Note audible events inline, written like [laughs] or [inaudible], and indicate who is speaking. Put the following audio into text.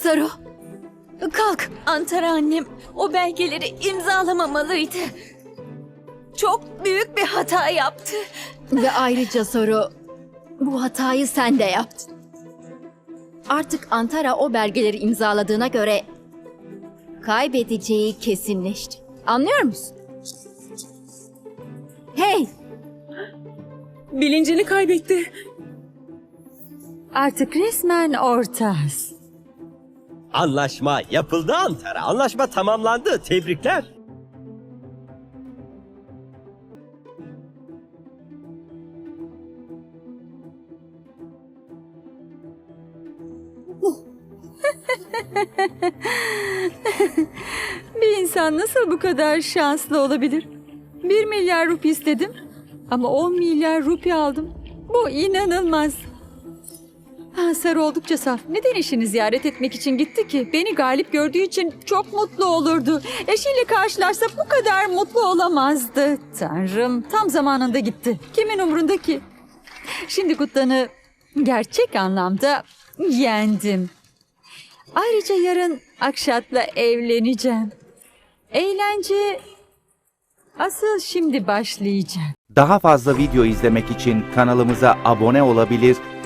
Speaker 1: Saru. Kalk. Antara annem o belgeleri imzalamamalıydı. Çok büyük bir hata yaptı. Ve ayrıca Saru, bu hatayı sen de yaptın. Artık Antara o belgeleri imzaladığına göre kaybedeceği kesinleşti. Anlıyor musun? Hey!
Speaker 2: Bilincini kaybetti. Artık resmen ortağız.
Speaker 3: Anlaşma yapıldı Antara. Anlaşma tamamlandı. Tebrikler. [laughs]
Speaker 2: Bir insan nasıl bu kadar şanslı olabilir? Bir milyar rupi istedim ama 10 milyar rupi aldım. Bu inanılmaz. Sarı oldukça saf. Neden eşini ziyaret etmek için gitti ki? Beni galip gördüğü için çok mutlu olurdu. Eşiyle karşılarsa bu kadar mutlu olamazdı. Tanrım tam zamanında gitti. Kimin umrunda ki? Şimdi Kutlan'ı gerçek anlamda yendim. Ayrıca yarın Akşat'la evleneceğim. Eğlence asıl şimdi başlayacak.
Speaker 4: Daha fazla video izlemek için kanalımıza abone olabilir,